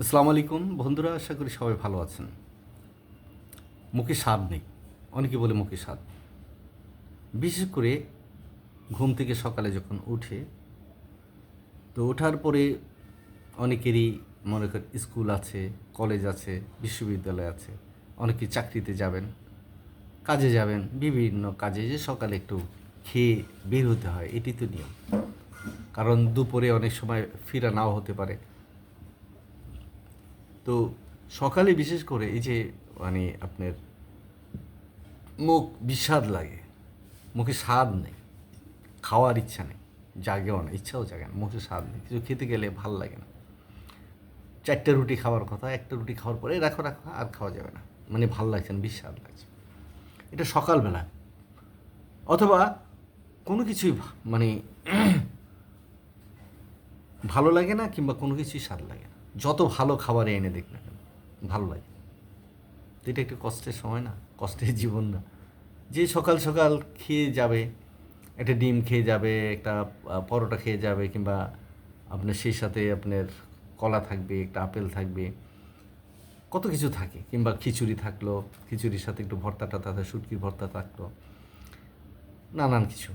আসসালামু আলাইকুম। বন্ধুরা, আশা করি সবাই ভালো আছেন। মুখে স্বাদ নেই। অনেকে বলে মুখে স্বাদ। বিশেষ করে ঘুম থেকে সকালে যখন উঠে, তো ওঠার পরে অনেকেরই মনে করেন স্কুল আছে, কলেজ আছে, বিশ্ববিদ্যালয় আছে, অনেকে চাকরিতে যাবেন, কাজে যাবেন, বিভিন্ন কাজে যে সকালে একটু খেয়ে বের হতে হয়, এটি তো নিয়ম। কারণ দুপুরে অনেক সময় ফিরা নাও হতে পারে। তো সকালে বিশেষ করে এই যে মানে আপনার মুখ বিস্বাদ লাগে, মুখে স্বাদ নেই, খাওয়ার ইচ্ছা নেই জাগেও না ইচ্ছাও জাগে না, মুখে স্বাদ নেই, কিছু খেতে গেলে ভালো লাগে না। চারটে রুটি খাওয়ার কথা, একটা রুটি খাওয়ার পরে রাখো রাখো, আর খাওয়া যাবে না মানে ভালো লাগছে না বিস্বাদ লাগছে। এটা সকালবেলা। অথবা কোনো কিছুই মানে ভালো লাগে না কিংবা কোনো কিছুই স্বাদ লাগে না। যত ভালো খাবার এনে দেখ না কেন, ভালো লাগে। তো এটা একটু কষ্টের সময় না, কষ্টের জীবন না। যে সকাল সকাল খেয়ে যাবে, একটা ডিম খেয়ে যাবে, একটা পরোটা খেয়ে যাবে, কিংবা আপনার সেই সাথে আপনার কলা থাকবে, একটা আপেল থাকবে, কত কিছু থাকে, কিংবা খিচুড়ি থাকল, খিচুড়ির সাথে একটু ভর্তা টর্তা থাকে শুটকির ভর্তা থাকল, নানান কিছু।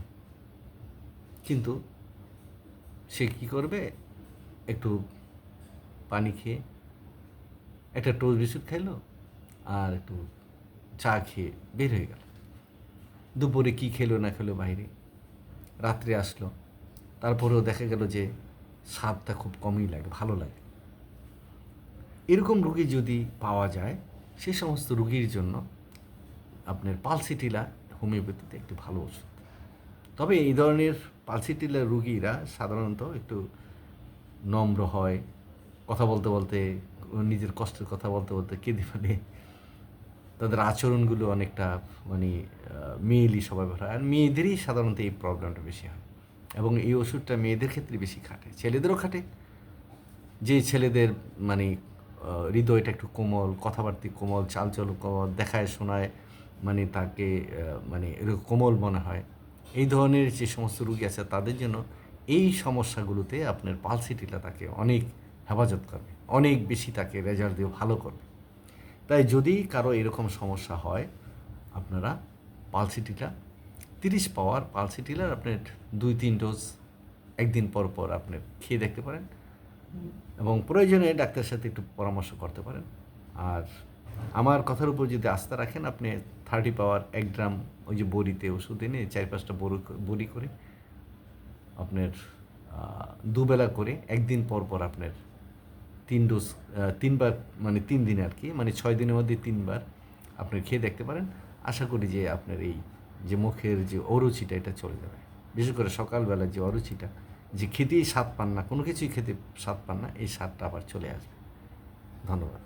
কিন্তু সে কী করবে? একটু পানি খেয়ে একটা টোস্ট বিস্কুট খাইলো আর একটু চা খেয়ে বের হয়ে গেল। দুপুরে কী খেলো না খেলো বাইরে। রাত্রে আসলো। তারপরেও দেখা গেল যে স্বাদটা খুব কমই লাগে, ভালো লাগে। এরকম রুগী যদি পাওয়া যায়, সে সমস্ত রুগীর জন্য আপনার পালসিটিলা হোমিওপ্যাথিতে একটি ভালো ওষুধ। তবে এই ধরনের পালসিটিলা রুগীরা সাধারণত একটু নম্র হয় কথা বলতে বলতে, নিজের কষ্টের কথা বলতে বলতে কেঁদে ফেলে তাদের আচরণগুলো অনেকটা মানে মেয়েলি সবাই হয়। আর মেয়েদেরই সাধারণত এই প্রবলেমটা বেশি হয়। এবং এই ওষুধটা মেয়েদের ক্ষেত্রে বেশি খাটে। ছেলেদেরও খাটে। যে ছেলেদের মানে হৃদয়টা একটু কোমল, কথাবার্তা কোমল চালচল কোমল, দেখায় শোনায় মানে তাকে মানে এরকম কোমল মনে হয়। এই ধরনের যে সমস্ত রুগী আছে, তাদের জন্য এই সমস্যাগুলোতে আপনার পালসিটিলা তাকে অনেক হেফাজত করবে। অনেক বেশি তাকে রেজাল্ট দিয়ে ভালো করবে। তাই যদি কারও এরকম সমস্যা হয়, আপনারা পালসিটিলা, তিরিশ পাওয়ার পালসিটিলার আপনার দুই তিন ডোজ একদিন পর পর আপনি খেয়ে দেখতে পারেন এবং প্রয়োজনে ডাক্তারের সাথে একটু পরামর্শ করতে পারেন। আর আমার কথার উপর যদি আস্থা রাখেন, আপনি থার্টি পাওয়ার এক গ্রাম ওই যে বড়িতে ওষুধ এনে চার পাঁচটা বড়ি বড়ি করে আপনার দুবেলা করে একদিন পর পর আপনার তিন ডোজ তিনবার মানে তিন দিনে আর কি মানে ছয় দিনের মধ্যে তিনবার আপনি খেয়ে দেখতে পারেন। আশা করি যে আপনার এই যে মুখের যে অরুচিটা, এটা চলে যাবে। বিশেষ করে সকালবেলা যে অরুচিটা, যে খেতেই স্বাদ পান না, কোনো কিছুই খেতে স্বাদ পান না, এই স্বাদটা আবার চলে আসবে। ধন্যবাদ।